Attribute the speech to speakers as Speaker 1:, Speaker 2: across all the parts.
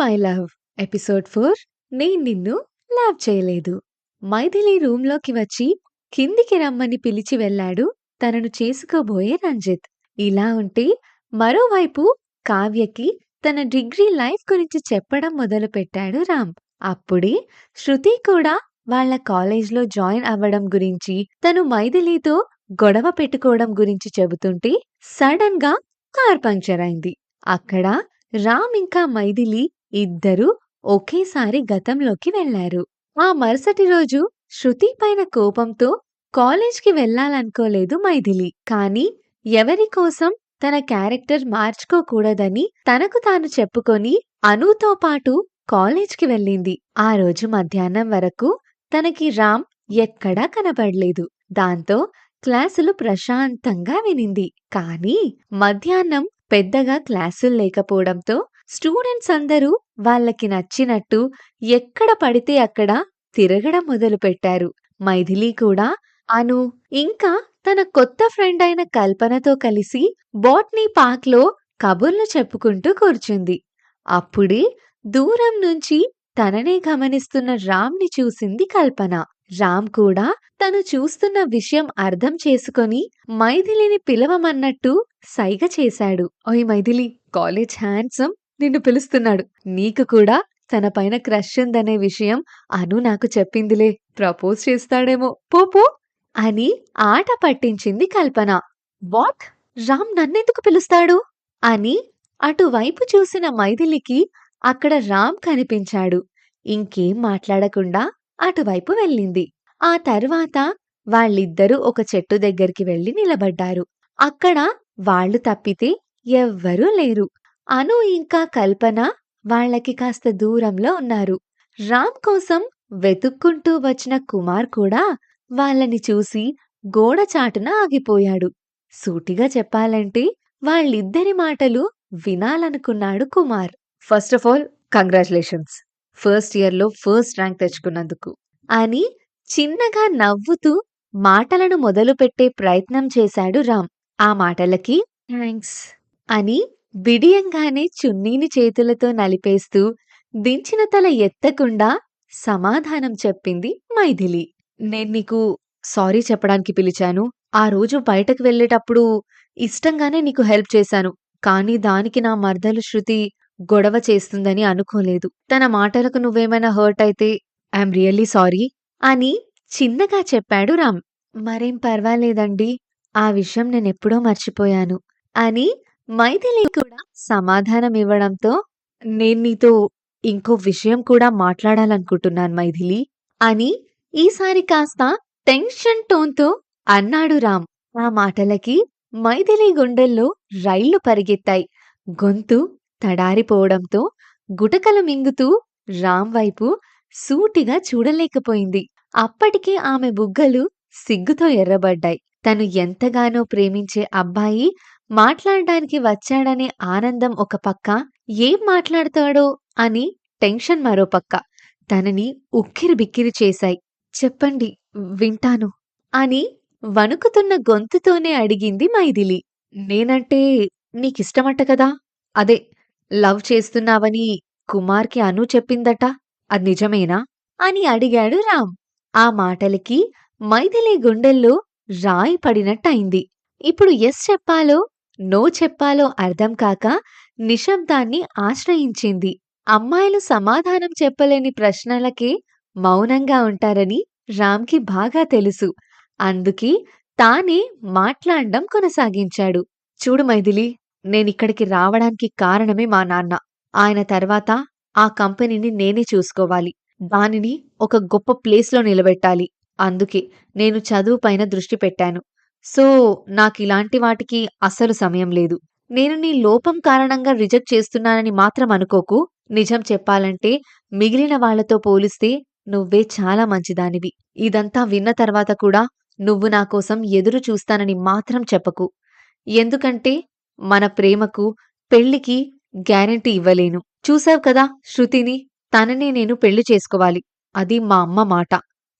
Speaker 1: My love episode four. నేను నిన్ను love చేయలేదు. మైథిలి రూంలోకి వచ్చి కిందికి రమ్మని పిలిచి వెళ్ళాడు. తనను చేసుకోబోయే రంజిత్. ఇలా ఉంటే మరోవైపు కావ్యకి తన డిగ్రీ లైఫ్ గురించి చెప్పడం మొదలుపెట్టాడు రామ్. అప్పుడే శృతి కూడా వాళ్ళ కాలేజ్లో జాయిన్ అవ్వడం గురించి తను మైథిలితో గొడవ పెట్టుకోవడం గురించి చెబుతుంటే సడన్గా కార్ పంక్చర్ అయింది. అక్కడ రామ్ ఇంకా మైథిలి ఇద్దరూ ఒకేసారి గతంలోకి వెళ్ళారు. ఆ మరుసటి రోజు శృతి పైన కోపంతో కాలేజ్కి వెళ్ళాలనుకోలేదు మైథిలి. కానీ ఎవరి కోసం తన క్యారెక్టర్ మార్చుకోకూడదని తనకు తాను చెప్పుకొని అనుతో పాటు కాలేజ్కి వెళ్ళింది. ఆ రోజు మధ్యాహ్నం వరకు తనకి రామ్ ఎక్కడా కనబడలేదు. దాంతో క్లాసులు ప్రశాంతంగా వినింది. కానీ మధ్యాహ్నం పెద్దగా క్లాసులు లేకపోవడంతో స్టూడెంట్స్ అందరూ వాళ్ళకి నచ్చినట్టు ఎక్కడ పడితే అక్కడ తిరగడం మొదలుపెట్టారు. మైథిలి కూడా అను ఇంకా తన కొత్త ఫ్రెండ్ అయిన కల్పనతో కలిసి బాట్నీ పార్క్లో కబుర్లు చెప్పుకుంటూ కూర్చుంది. అప్పుడే దూరం నుంచి తననే గమనిస్తున్న రామ్ని చూసింది కల్పన. రామ్ కూడా తను చూస్తున్న విషయం అర్థం చేసుకొని మైథిలిని పిలవమన్నట్టు సైగ చేశాడు. ఓయ్ మైథిలి కాలేజ్ హ్యాండ్సమ్ నిన్ను పిలుస్తున్నాడు. నీకు కూడా తన పైన క్రష్ ఉందనే విషయం అను నాకు చెప్పిందిలే. ప్రపోజ్ చేస్తాడేమో. పోపో అని ఆట పట్టించింది కల్పన. వాట్? రామ్ నన్నెందుకు పిలుస్తాడు? అని అటువైపు చూసిన మైథిలికి అక్కడ రామ్ కనిపించాడు. ఇంకేం మాట్లాడకుండా అటువైపు వెళ్ళింది. ఆ తర్వాత వాళ్ళిద్దరూ ఒక చెట్టు దగ్గరికి వెళ్ళి నిలబడ్డారు. అక్కడ వాళ్ళు తప్పితే ఎవ్వరూ లేరు. అను ఇంకా కల్పన వాళ్ళకి కాస్త దూరంలో ఉన్నారు. రామ్ కోసం వెతుక్కుంటూ వచ్చిన కుమార్ కూడా వాళ్ళని చూసి గోడ చాటున ఆగిపోయాడు. సూటిగా చెప్పాలంటే వాళ్ళిద్దరి మాటలు వినాలనుకున్నాడు Kumar. First of all congratulations first ఇయర్లో ఫస్ట్ ర్యాంక్ తెచ్చుకున్నందుకు. అని చిన్నగా నవ్వుతూ మాటలను మొదలుపెట్టే ప్రయత్నం చేశాడు రామ్. ఆ మాటలకి థ్యాంక్స్ అని బిడియంగానే చున్నీని చేతులతో నలిపేస్తూ దించిన తల ఎత్తకుండా సమాధానం చెప్పింది మైథిలి. నేను నీకు సారీ చెప్పడానికి పిలిచాను. ఆ రోజు బయటకు వెళ్ళేటప్పుడు ఇష్టంగానే నీకు హెల్ప్ చేశాను. కానీ దానికి నా మర్దలు శృతి గొడవ చేస్తుందని అనుకోలేదు. తన మాటలకు నువ్వేమైనా హర్ట్ అయితే ఐఎమ్ రియల్లీ సారీ అని చిన్నగా చెప్పాడు రామ్. మరేం పర్వాలేదండి. ఆ విషయం నేనెప్పుడో మర్చిపోయాను అని మైథిలి కూడా సమాధానం ఇవ్వడంతో నేను నీతో ఇంకో విషయం కూడా మాట్లాడాలనుకుంటున్నాను మైథిలి అని ఈసారి కాస్త టెన్షన్ టోన్తో అన్నాడు రామ్. ఆ మాటలకి మైథిలి గుండెల్లో రైళ్ళు పరిగెత్తాయి. గొంతు తడారిపోవడంతో గుటకలు మింగుతూ రామ్ వైపు సూటిగా చూడలేకపోయింది. అప్పటికే ఆమె బుగ్గలు సిగ్గుతో ఎర్రబడ్డాయి. తను ఎంతగానో ప్రేమించే అబ్బాయి మాట్లాడడానికి వచ్చాడనే ఆనందం ఒక పక్క ఏం మాట్లాడతాడో అని టెన్షన్ మరో పక్క. తనని ఉక్కిరి బిక్కిరి చేశాయి. చెప్పండి వింటాను అని వణుకుతున్న గొంతుతోనే అడిగింది మైథిలి. నేనంటే నీకిష్టమట కదా? అదే లవ్ చేస్తున్నావని కుమార్కి అను చెప్పిందట అది నిజమేనా? అని అడిగాడు రామ్. ఆ మాటలకి మైథిలి గుండెల్లో రాయి పడినట్టయింది. ఇప్పుడు ఎస్ చెప్పాలో నో చెప్పాలో అర్థం కాక నిశ్శబ్దాన్ని ఆశ్రయించింది. అమ్మాయిలు సమాధానం చెప్పలేని ప్రశ్నలకే మౌనంగా ఉంటారని రామ్కి బాగా తెలుసు. అందుకే తానే మాట్లాడడం కొనసాగించాడు. చూడు మైథిలి నేనిక్కడికి రావడానికి కారణమే మా నాన్న. ఆయన తర్వాత ఆ కంపెనీని నేనే చూసుకోవాలి. దానిని ఒక గొప్ప ప్లేస్లో నిలబెట్టాలి. అందుకే నేను చదువు పైన దృష్టి పెట్టాను. సో నాకిలాంటి వాటికి అసలు సమయం లేదు. నేను నీ లోపం కారణంగా రిజెక్ట్ చేస్తున్నానని మాత్రం అనుకోకు. నిజం చెప్పాలంటే మిగిలిన వాళ్ళతో పోలిస్తే నువ్వే చాలా మంచిదానివి. ఇదంతా విన్న తర్వాత కూడా నువ్వు నా కోసం ఎదురు చూస్తానని మాత్రం చెప్పకు. ఎందుకంటే మన ప్రేమకు పెళ్ళికి గ్యారంటీ ఇవ్వలేను. చూసావు కదా శృతిని? తననే నేను పెళ్ళి చేసుకోవాలి. అది మా అమ్మ మాట.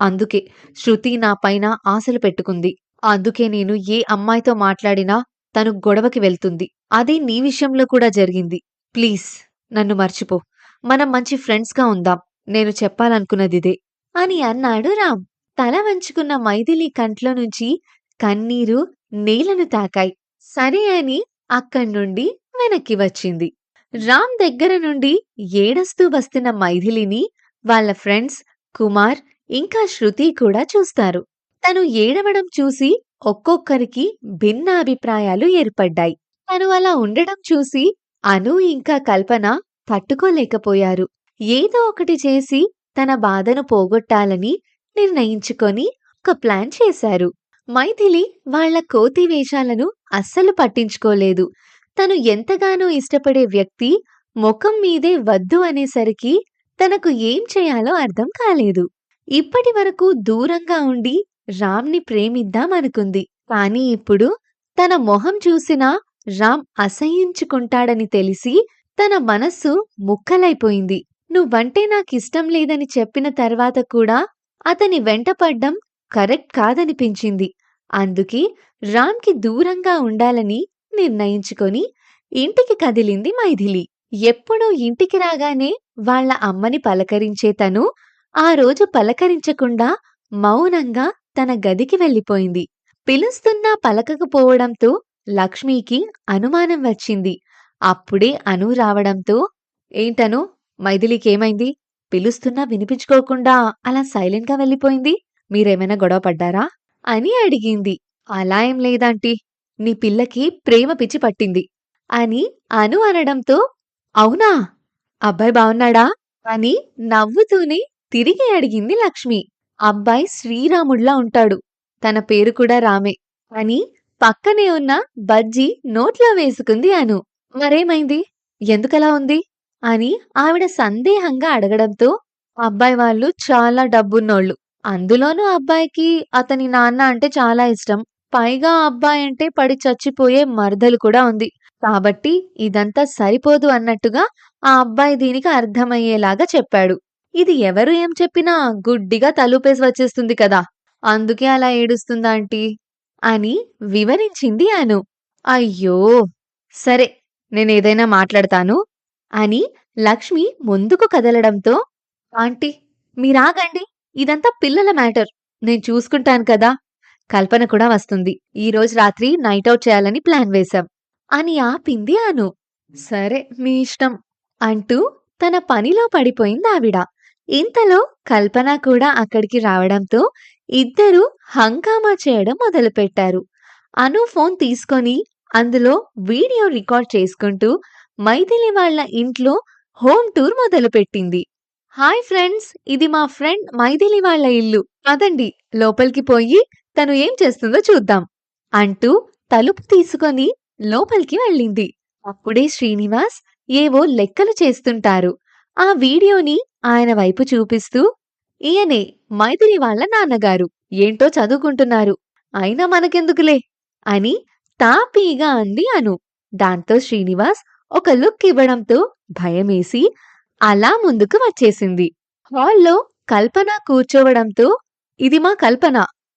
Speaker 1: అందుకే శృతి నా పైన ఆశలు పెట్టుకుంది. అందుకే నేను ఏ అమ్మాయితో మాట్లాడినా తను గొడవకి వెళ్తుంది అదే నీ విషయంలో కూడా జరిగింది ప్లీజ్ నన్ను మర్చిపో మనం మంచి ఫ్రెండ్స్‌గా ఉందాం. నేను చెప్పాలనుకున్నదిదే. అని అన్నాడు రామ్. తల వంచుకున్న మైథిలి కంట్లో నుంచి కన్నీరు నేలను తాకాయి. సరే అని అక్కడ్నుండి వెనక్కి వచ్చింది. రామ్ దగ్గర నుండి ఏడస్తూ వస్తున్న మైథిలిని వాళ్ళ ఫ్రెండ్స్ కుమార్, ఇంకా శృతి కూడా చూస్తారు. తను ఏడవడం చూసి ఒక్కొక్కరికి భిన్న అభిప్రాయాలు ఏర్పడ్డాయి. తను అలా ఉండడం చూసి అను ఇంకా కల్పన తట్టుకోలేకపోయారు. ఏదో ఒకటి చేసి తన బాధను పోగొట్టాలని నిర్ణయించుకొని ఒక ప్లాన్ చేశారు. మైథిలి వాళ్ళ కోతి వేషాలను అస్సలు పట్టించుకోలేదు. తను ఎంతగానో ఇష్టపడే వ్యక్తి ముఖం మీదే వద్దు అనేసరికి తనకు ఏం చేయాలో అర్థం కాలేదు. ఇప్పటి వరకు దూరంగా ఉండి రామ్‌ని ప్రేమిద్దామనుకుంది కానీ ఇప్పుడు తన మొహం చూసినా రామ్ అసహ్యించుకుంటాడని తెలిసి తన మనస్సు ముక్కలైపోయింది. నువ్వంటే నాకిష్టం లేదని చెప్పిన తర్వాత కూడా అతని వెంటపడ్డం కరెక్ట్ కాదనిపించింది. అందుకే రామ్‌కి దూరంగా ఉండాలని నిర్ణయించుకొని ఇంటికి కదిలింది మైథిలి. ఎప్పుడూ ఇంటికి రాగానే వాళ్ళ అమ్మని పలకరించే తను ఆ రోజు పలకరించకుండా మౌనంగా తన గదికి వెళ్ళిపోయింది. పిలుస్తున్నా పలకకపోవడంతో లక్ష్మికి అనుమానం వచ్చింది. అప్పుడే అను రావడంతో ఏంటను మైథిలికేమైంది? పిలుస్తున్నా వినిపించుకోకుండా అలా సైలెంట్‌గా వెళ్ళిపోయింది. మీరేమైనా గొడవ పడ్డారా? అని అడిగింది. అలా ఏం లేదాంటీ. నీ పిల్లకి ప్రేమ పిచ్చి పట్టింది. అని అను అనడంతో అవునా? అబ్బాయి బావున్నాడా? అని నవ్వుతూనే తిరిగి అడిగింది లక్ష్మి. అబ్బాయి శ్రీరాముడిలా ఉంటాడు. తన పేరు కూడా రామే. అని పక్కనే ఉన్న బజ్జీ నోట్లో వేసుకుంది అను. మరేమైంది? ఎందుకలా ఉంది? అని ఆవిడ సందేహంగా అడగడంతో అబ్బాయి వాళ్ళు చాలా డబ్బున్నోళ్ళు. అందులోనూ అబ్బాయికి అతని నాన్న అంటే చాలా ఇష్టం. పైగా అబ్బాయి అంటే పడి చచ్చిపోయే మరదలు కూడా ఉంది. కాబట్టి ఇదంతా సరిపోదు అన్నట్టుగా ఆ అబ్బాయి దీనికి అర్థమయ్యేలాగా చెప్పాడు. ఇది ఎవరు ఏం చెప్పినా గుడ్డిగా తలూపేసి వచ్చేస్తుంది కదా! అందుకే అలా ఏడుస్తుందా ఆంటీ అని వివరించింది అను. అయ్యో! సరే నేనేదైనా మాట్లాడతాను. అని లక్ష్మి ముందుకు కదలడంతో ఆంటీ మీరాగండి. ఇదంతా పిల్లల మ్యాటర్. నేను చూసుకుంటాను కదా! కల్పన కూడా వస్తుంది. ఈరోజు రాత్రి నైట్ అవుట్ చేయాలని ప్లాన్ వేశాం. అని ఆపింది అను. సరే మీ ఇష్టం. అంటూ తన పనిలో పడిపోయింది ఆవిడ ఇంతలో కల్పన కూడా అక్కడికి రావడంతో ఇద్దరూ హంగామా చేయడం మొదలుపెట్టారు. అను ఫోన్ తీసుకొని అందులో వీడియో రికార్డ్ చేసుకుంటూ మైథిలి వాళ్ళ ఇంట్లో హోమ్ టూర్ మొదలుపెట్టింది. Hi friends! ఇది మా ఫ్రెండ్ మైథిలి వాళ్ళ ఇల్లు. పదండి లోపలికి పోయి తను ఏం చేస్తుందో చూద్దాం. అంటూ తలుపు తీసుకొని లోపలికి వెళ్ళింది. అప్పుడే శ్రీనివాస్ ఏవో లెక్కలు చేస్తుంటారు. ఆ వీడియోని ఆయన వైపు చూపిస్తూ ఈయనే మైథిలి వాళ్ళ నాన్నగారు. ఏంటో చదువుకుంటున్నారు. అయినా మనకెందుకులే అని తాపీగా అంది అను. దాంతో శ్రీనివాస్ ఒక లుక్ ఇవ్వడంతో భయమేసి అలా ముందుకు వచ్చేసింది. హాల్‌లో కల్పన కూర్చోవడంతో ఇది మా కల్పన.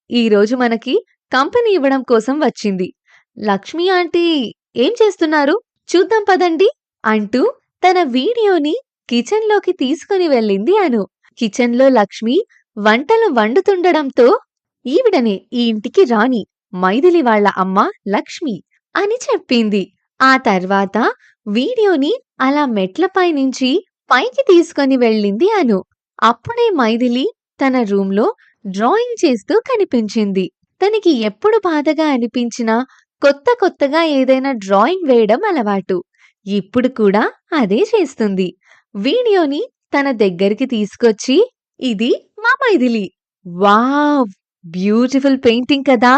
Speaker 1: ఈరోజు మనకి కంపెనీ ఇవ్వడం కోసం వచ్చింది. లక్ష్మి ఆంటీ ఏం చేస్తున్నారు? చూద్దాం పదండి. అంటూ తన వీడియోని కిచెన్‌లోకి తీసుకుని వెళ్ళింది అను. కిచెన్‌లో లక్ష్మి వంటలు వండుతుండడంతో ఈవిడనే ఈ ఇంటికి రాణి. మైథిలి వాళ్ళ అమ్మ లక్ష్మి అని చెప్పింది. ఆ తర్వాత వీడియోని అలా మెట్లపై నుంచి పైకి తీసుకొని వెళ్ళింది అను. అప్పుడే మైథిలి తన రూమ్‌లో డ్రాయింగ్ చేస్తూ కనిపించింది. తనకి ఎప్పుడు బాధగా అనిపించినా కొత్త కొత్తగా ఏదైనా డ్రాయింగ్ వేయడం అలవాటు. ఇప్పుడు కూడా అదే చేస్తుంది. వీడియోని తన దగ్గరికి తీసుకొచ్చి ఇది మా మైథిలి. వావ్! బ్యూటిఫుల్ పెయింటింగ్ కదా!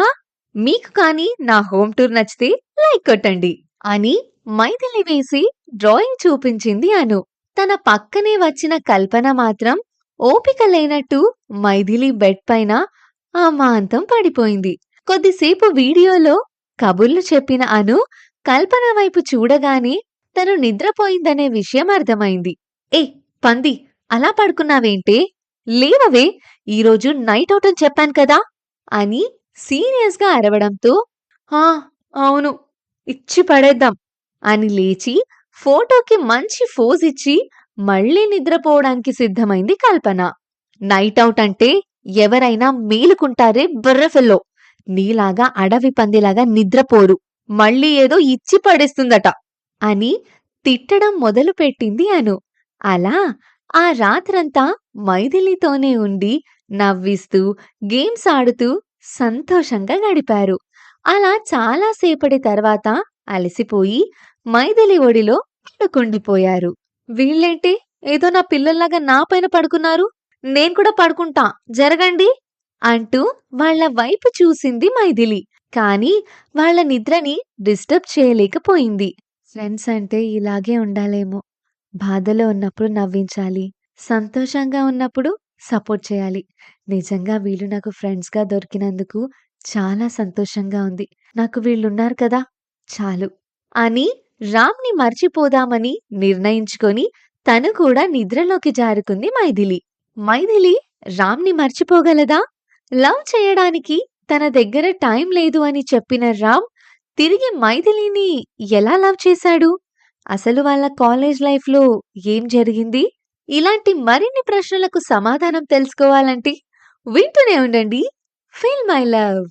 Speaker 1: మీకు కానీ నా హోమ్ టూర్ నచ్చితే లైక్ కొట్టండి. అని మైథిలి వేసి డ్రాయింగ్ చూపించింది అను. తన పక్కనే వచ్చిన కల్పన మాత్రం ఓపిక లేనట్టు మైథిలి బెడ్ పైన అమాంతం పడిపోయింది. కొద్దిసేపు వీడియోలో కబుర్లు చెప్పిన అను కల్పన వైపు చూడగానే తను నిద్రపోయిందనే విషయం అర్థమైంది. ఏ పంది అలా పడుకున్నావేంటే? లేవవే ఈరోజు నైట్ అవుట్ అని చెప్పాను కదా! అని సీరియస్‌గా అరవడంతో ఆ! అవును. ఇచ్చి పడేద్దాం. అని లేచి ఫోటోకి మంచి ఫోజ్ ఇచ్చి మళ్ళీ నిద్రపోవడానికి సిద్ధమైంది కల్పన. నైట్ అవుట్ అంటే ఎవరైనా మేలుకుంటారే బుర్రఫెల్లో. నీలాగా అడవి పందిలాగా నిద్రపోరు. మళ్ళీ ఏదో ఇచ్చి పడేస్తుందట. అని తిట్టడం మొదలుపెట్టింది అను. అలా ఆ రాత్రంతా మైథిలితోనే ఉండి నవ్విస్తూ, గేమ్స్ ఆడుతూ సంతోషంగా గడిపారు. అలా చాలాసేపటి తర్వాత అలసిపోయి మైథిలి ఒడిలో పడుకుండిపోయారు. వీళ్ళేంటి ఏదో నా పిల్లల్లాగా నా పైన పడుకున్నారు. నేను కూడా పడుకుంటా జరగండి అంటూ వాళ్ళ వైపు చూసింది మైథిలి. కానీ వాళ్ళ నిద్రని డిస్టర్బ్ చేయలేకపోయింది. ఫ్రెండ్స్ అంటే ఇలాగే ఉండాలేమో! బాధలో ఉన్నప్పుడు నవ్వించాలి. సంతోషంగా ఉన్నప్పుడు సపోర్ట్ చేయాలి. నిజంగా వీళ్ళు నాకు ఫ్రెండ్స్‌గా దొరికినందుకు చాలా సంతోషంగా ఉంది. నాకు వీళ్ళున్నారు కదా! చాలు. అని రామ్‌ని మర్చిపోదామని నిర్ణయించుకొని తను కూడా నిద్రలోకి జారుకుంది మైథిలి. మైథిలి రామ్‌ని మర్చిపోగలదా? లవ్ చేయడానికి తన దగ్గర టైం లేదు అని చెప్పిన రామ్ తిరిగి మైథిలిని ఎలా లవ్ చేశాడు? అసలు వాళ్ళ కాలేజ్ లైఫ్‌లో ఏం జరిగింది? ఇలాంటి మరిన్ని ప్రశ్నలకు సమాధానం తెలుసుకోవాలంటే వింటూనే ఉండండి 'ఫీల్ మై లవ్'.